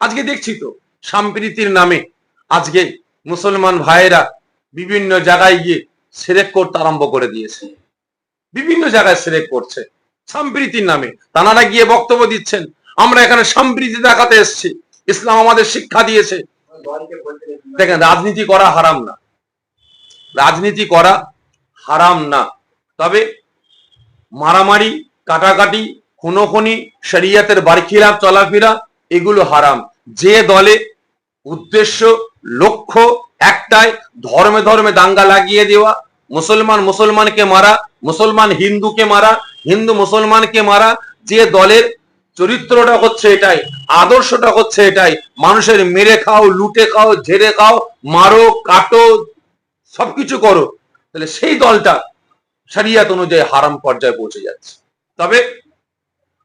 আজকে দেখছি তো, সাম্প্রীতির নামে আজকে মুসলমান ভাইয়েরা বিভিন্ন জায়গায় গিয়ে সেরেক করতে আরম্ভ করে দিয়েছে। বিভিন্ন জায়গায় সেরেক করছে, সাম্প্রীতির নামে। তানারা গিয়ে বক্তব্য দিচ্ছেন, আমরা এখানে সম্প্রীতি দেখাতে এসেছি, ইসলাম আমাদের শিক্ষা দিয়েছে। দেখেন, রাজনীতি করা হারাম না। রাজনীতি করা হারাম না। তবে মারামারি, কাটাকাটি, খুনোখুনি, শরিয়াতের বারখিলাফ, চলাফেরা এগুলো হারাম। যে দলে উদ্দেশ্য, লক্ষ্য একটাই, ধর্মে ধর্মে দাঙ্গা লাগিয়ে দেওয়া, মুসলমান মুসলমানকে মারা, মুসলমান হিন্দুকে মারা, হিন্দু মুসলমানকে মারা, যে দলের চরিত্রটা হচ্ছে এটাই, আদর্শটা হচ্ছে এটাই, মানুষের মেরে খাও, লুটে খাও, ঝেড়ে খাও, মারো, কাটো, সবকিছু করো। তাহলে সেই দলটা সারিয়াত অনুযায়ী হারাম পর্যায়ে পৌঁছে যাচ্ছে। তবে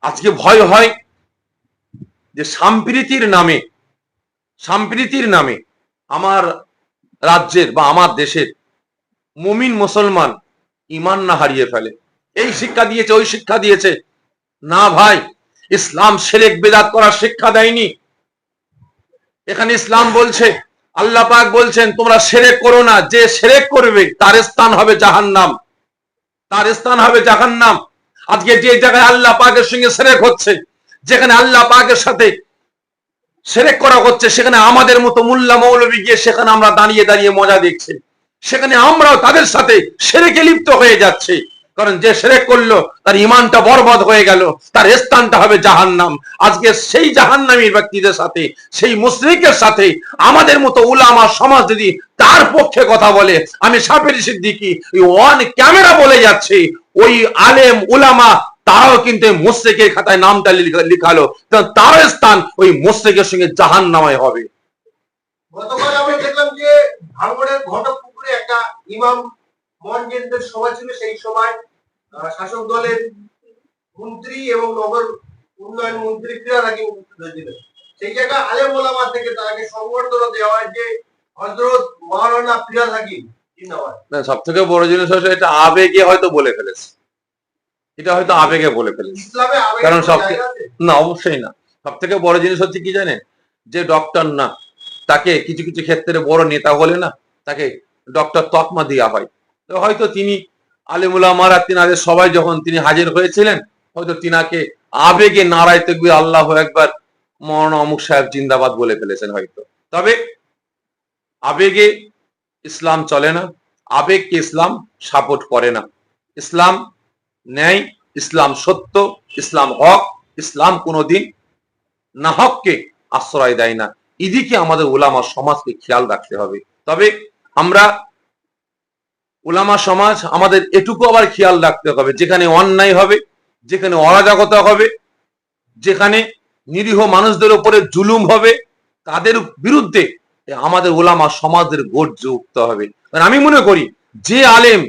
আজকে ভয় হয় যে সাম্প্রীতির নামে সাম্প্রীতির নামে আমার রাজ্যের বা আমার দেশের মুমিন মুসলমান ইমান না হারিয়ে ফেলে। এই শিক্ষা দিয়েছে, ওই শিক্ষা দিয়েছে। না ভাই, ইসলাম সেরেক বেদাত করার শিক্ষা দেয়নি। এখানে ইসলাম বলছে, আল্লাহ পাক বলছেন, তোমরা সেরেক করো না, যে সেরেক করবে, তার স্থান হবে জাহান নাম তার স্থান হবে জাহান নাম আজকে যে জায়গায় আল্লাহ পাকের সঙ্গে সেরেক হচ্ছে যেখানে আল্লাহ পাকের সাথে সেরেক করা হচ্ছে, সেখানে আমাদের মতো মুল্লা মৌলবী গিয়ে সেখানে আমরা দাঁড়িয়ে দাঁড়িয়ে মজা দেখছি। সেখানে আমরাও তাদের সাথে সেরেকে লিপ্ত হয়ে যাচ্ছে। কারণ যে সেরেক করল, তার ইমানটা বরবাদ হয়ে গেল, তার স্থানটা হবে জাহান্নাম। আজকে সেই জাহান্নামীর ব্যক্তিদের সাথে, সেই মুসলিকের সাথে আমাদের মতো উলামা সমাজ যদি তার পক্ষে কথা বলে, আমি সাপের সিদ্দিকি ওয়ান ক্যামেরা বলে যাচ্ছে, ওই আলেম উলামা তারাও কিন্তু মুসলিকের খাতায় নামটা লিখালো। তার স্থান ওই মুসলিকের সঙ্গে জাহান নামায় হবে। গতকাল আমি দেখলাম যে ভাঙড়ের একটা ইমাম সভা ছিল সেই আহ, শাসক দলের মন্ত্রী এবং নগর উন্নয়ন মন্ত্রী উপস্থিত হয়েছিলেন সেই জায়গায় আলেম ওলামা থেকে তাকে সংবর্ধনা দেওয়া হয় যে হজরত মহারানা ফিরাদ হাকিম সব থেকে বড় জিনিস হচ্ছে এটা আবেগে হয়তো বলে ফেলেছে। এটা হয়তো আবেগে বলে আবেগের কারণ সব- না অবশ্যই না। সব থেকে বড় জিনিস হচ্ছে কি জানেন যে ডক্টর না তাকে কিছু কিছু ক্ষেত্রে বড় নেতা হলে না তাকে ডক্টর তকমা দেওয়া হয়। তো হয়তো তিনি আলিমুলামারা তিনাদের সবাই যখন তিনি হাজির হয়েছিলেন হয়তো তিনাকে আবেগে নারায় তেকবি আল্লাহ একবার মৌলানা অমুক সাহেব জিন্দাবাদ বলে ফেলেছেন হয়তো। তবে আবেগে ইসলাম চলে না আবেগকে ইসলাম সাপোর্ট করে না। ইসলাম ন্যায়, ইসলাম সত্য, ইসলাম হক, ইসলাম কোনোদিন না হককে আশ্রয় দেয় না। এদিকে আমাদের ওলামা সমাজকে খেয়াল রাখতে হবে। তবে আমরা ওলামা সমাজ আমাদের এটুকু আবার খেয়াল রাখতে হবে, যেখানে অন্যায় হবে, যেখানে অরাজকতা হবে, যেখানে নিরীহ মানুষদের উপরে জুলুম হবে, তাদের বিরুদ্ধে আমাদের ওলামা সমাজের গর্জ উঠতে হবে। আমি মনে করি, যে আলেম,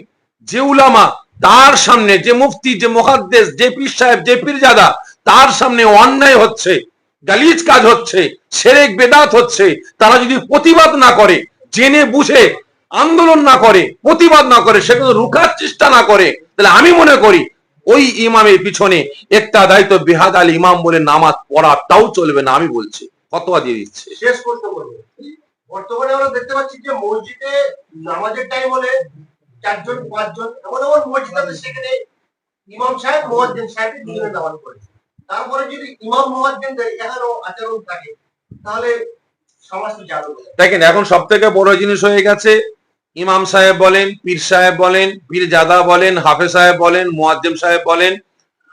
যে উলামা তার সামনে যে মুফতি, যে মুহাদ্দেস, যে পীর সাহেব, যে পীরজাদা, তার সামনে অন্যায় হচ্ছে গালিজ কাজ হচ্ছে, সেরেক বেদাত হচ্ছে, তারা যদি প্রতিবাদ না করে, জেনে বুঝে আন্দোলন না করে, প্রতিবাদ না করে সেগুলো রুখার চেষ্টা না করে, তাহলে আমি মনে করি ওই ইমামের পিছনে একটা দায়িত্ব বেহাদ আল ইমাম বলে নামাজ পড়াটাও চলবে না, আমি বলছি। ফতোয়া দিয়ে দিচ্ছে। শেষ করব বর্তমানে আমরা দেখতে পাচ্ছি যে মসজিদে নামাজের টাইম হলে চারজন, পাঁচজন, এমন এমন মসজিদ আছে সেখানে ইমাম সাহেব, মোয়াজ্জেন সাহেব দুজনে নামাজ পড়েছে তারপরে যদি ইমাম মোয়াজ্জেনদের এখানেও আচরণ থাকে, তাহলে দেখেন, এখন সব থেকে বড় জিনিস হয়ে গেছে, ইমাম সাহেব বলেন, পীর সাহেব বলেন, পীর জাদা বলেন হাফে সাহেব বলেন, মুয়াজ্জেম সাহেব বলেন,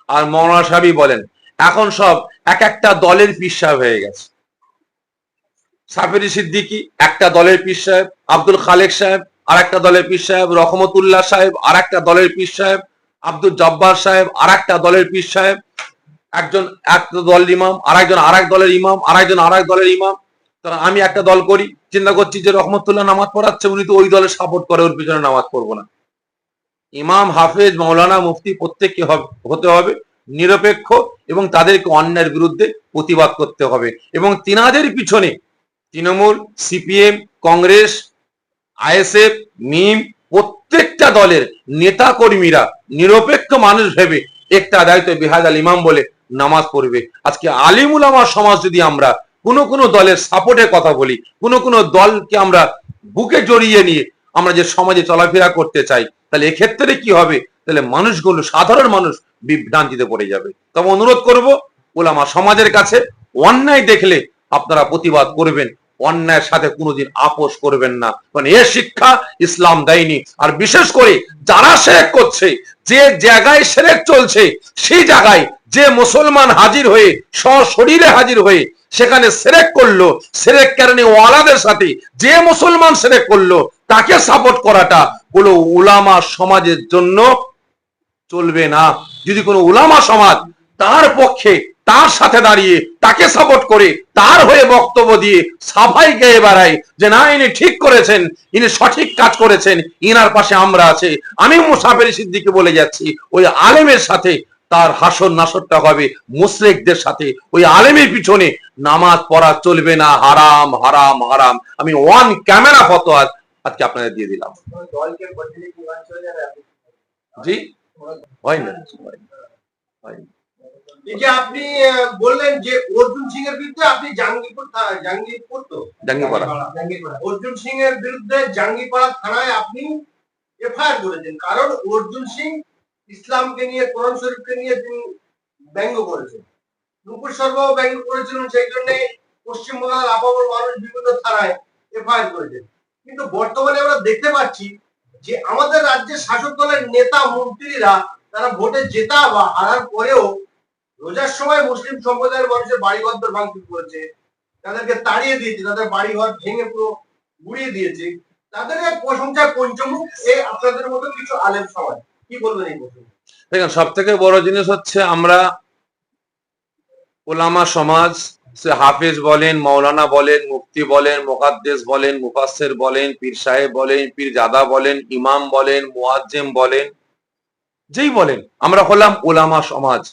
আর মৌলানা সাহেবই বলেন। এখন সব এক একটা দলের পীর সাহেব হয়ে গেছে। সাফেরি সিদ্দিকি, একটা দলের পীর সাহেব, আব্দুল খালেক সাহেব আর একটা দলের পীর সাহেব রহমতুল্লাহ সাহেব আর একটা দলের পীর সাহেব আব্দুল জব্বার সাহেব আর একটা দলের পীর সাহেব, একজন এক দল ইমাম আর একজন আর এক দলের ইমাম আর একজন আর এক দলের ইমাম। আমি একটা দল করি, চিন্তা করছি যে রহমতুল্লাহ নামাজ পড়াচ্ছে, উনি তো ওই দলের সাপোর্ট করে, ওর পিছনে নামাজ পড়ব না। ইমাম, হাফেজ মৌলানা মুফতি প্রত্যেককে হতে হবে, নিরপেক্ষ এবং তাদেরকে অন্যায়ের বিরুদ্ধে প্রতিবাদ করতে হবে। এবং তিনাদের পিছনে তৃণমূল, সিপিএম, কংগ্রেস আইএসএফ, মিম, প্রত্যেকটা দলের নেতা কর্মীরা নিরপেক্ষ মানুষ ভেবে একটা দায়িত্ব বেহাজ আল ইমাম বলে নামাজ পড়বে। আজকে আলিমুল আমার সমাজ যদি আমরা কোনো কোনো দলের সাপোর্টের কথা বলি, কোনো কোনো দলকে আমরা বুকে জড়িয়ে নিয়ে আমরা যে সমাজে চলাফেরা করতে চাই, তাহলে এক্ষেত্রে কি হবে? তাহলে মানুষগুলো, সাধারণ মানুষ বিভ্রান্তিতে পড়ে যাবে। তবে অনুরোধ করব, ওলামা সমাজের কাছে অন্যায় দেখলে আপনারা প্রতিবাদ করবেন। অন্যায়ের সাথে কোনোদিন আপোষ করবেন না। কারণ এর শিক্ষা ইসলাম দেয়নি। আর বিশেষ করে যারা সেরেক করছে, যে জায়গায় সেরেক চলছে, সেই জায়গায় যে মুসলমান হাজির হয়ে, সশরীরে হাজির হয়ে সেখানে সেরেক করল সেরেক কারণে ওয়ালাদের সাথে যে মুসলমান সেরেক করল, তাকে সাপোর্ট করাটা হলো উলামা সমাজের জন্য চলবে না। যদি কোনো উলামা সমাজ তার পক্ষে তার সাথে দাঁড়িয়ে তাকে সাপোর্ট করে তার হয়ে বক্তব্য দিয়ে সাফাই গেয়ে বেড়ায় যে না, ইনি ঠিক করেছেন, ইনি সঠিক কাজ করেছেন, ইনার পাশে আমরা আছে। আমি মুসাফের সিদ্দিকে বলে যাচ্ছি, ওই আলেমের সাথে তার হাসর নাসরটা হবে মুসলিকদের সাথে। ওই আলেমের পিছনে নামাজ পড়া চলবে না, হারাম হারাম হারাম। আমি ওয়ান ক্যামেরা ফটো আজ, আজকে আপনাদের দিয়ে দিলাম? জি? হয় না? হয় না। যে আপনি বললেন যে অর্জুন সিং এর বিরুদ্ধে আপনি জাঙ্গিপুর জাঙ্গিপুর তো? জাঙ্গিপাড়া জাঙ্গিপাড়া। অর্জুন সিং এর বিরুদ্ধে জাঙ্গিপাড়া থানায় আপনি এফআইআর করেছেন। কারণ অর্জুন সিং ইসলামকে নিয়ে কোরআন শরীফকে নিয়ে তিনি ব্যঙ্গ করেছেন। নুপুর শর্মাও ব্যঙ্গ করেছিলেন সেই জন্য পশ্চিমবঙ্গের আপামর মানুষ বিভিন্ন থানায় এফআইআর করেছেন। কিন্তু বর্তমানে আমরা দেখতে পাচ্ছি যে আমাদের রাজ্যের শাসক দলের নেতা মন্ত্রীরা তারা ভোটে জেতা বা হারার পরেও রোজার সময় মুসলিম সম্প্রদায়ের মানুষের বাড়িঘর ভাঙচুর করেছে, তাদেরকে তাড়িয়ে দিয়েছে, তাদের বাড়িঘর ভেঙে পুরো গুড়িয়ে দিয়েছে তাদের এক প্রশংসা পঞ্চমুখ এই আপনাদের মতো কিছু আলেম সমাজ। কি বলবেন এই দেখেন সব থেকে বড় জিনিস হচ্ছে আমরা ওলামা সমাজ, সে হাফেজ বলেন মৌলানা বলেন, মুফতি বলেন মোকাদ্দেস বলেন, মুফাসসির বলেন, পীর সাহেব বলেন, পীর জাদা বলেন, ইমাম বলেন মুয়াজ্জেম বলেন, যেই বলেন, আমরা হলাম ওলামা সমাজ।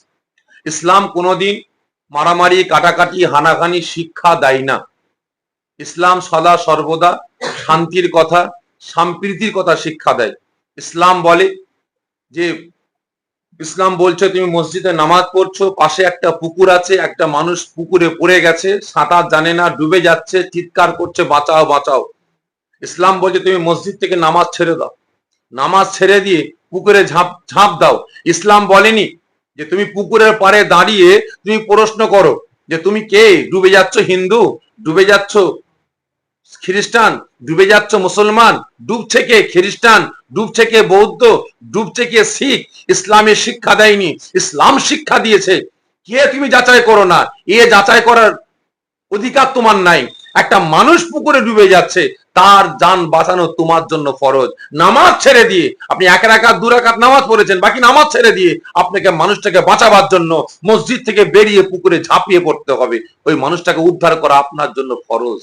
ইসলাম কোনোদিন মারামারি, কাটাকাটি, হানাহানি, শিক্ষা দেয় না। ইসলাম সদা সর্বদা শান্তির কথা, সম্প্রীতির কথা শিক্ষা দেয়। ইসলাম বলে যে, ইসলাম বলছে, তুমি মসজিদে নামাজ পড়ছো, পাশে একটা পুকুর আছে, একটা মানুষ পুকুরে পড়ে গেছে, সাঁতার জানে না, ডুবে যাচ্ছে, চিৎকার করছে, বাঁচাও বাঁচাও। ইসলাম বলছে, তুমি মসজিদ থেকে নামাজ ছেড়ে দাও। নামাজ ছেড়ে দিয়ে পুকুরে ঝাঁপ ঝাঁপ দাও। ইসলাম বলেনি যে তুমি পুকুরের পাড়ে দাঁড়িয়ে তুমি প্রশ্ন করো যে তুমি কে? ডুবে যাচ্ছ হিন্দু? ডুবে যাচ্ছ খ্রিস্টান? ডুবে যাচ্ছ মুসলমান? ডুবছে কে খ্রিস্টান? ডুবছে কে বৌদ্ধ? ডুবছে কে শিখ? ইসলামের শিক্ষা দেয়নি? ইসলাম শিক্ষা দিয়েছে। কে তুমি যাচাই করো না? এ যাচাই করার অধিকার তোমার নাই। একটা মানুষ পুকুরে ডুবে যাচ্ছে, তার যান বাঁচানো তোমার জন্য ফরজ। নামাজ ছেড়ে দিয়ে আপনি এক একা দু রাখাত নামাজ পড়েছেন, বাকি নামাজ ছেড়ে দিয়ে আপনাকে মানুষটাকে বাঁচাবার জন্য মসজিদ থেকে বেরিয়ে পুকুরে ঝাঁপিয়ে পড়তে হবে। ওই মানুষটাকে উদ্ধার করা আপনার জন্য ফরজ।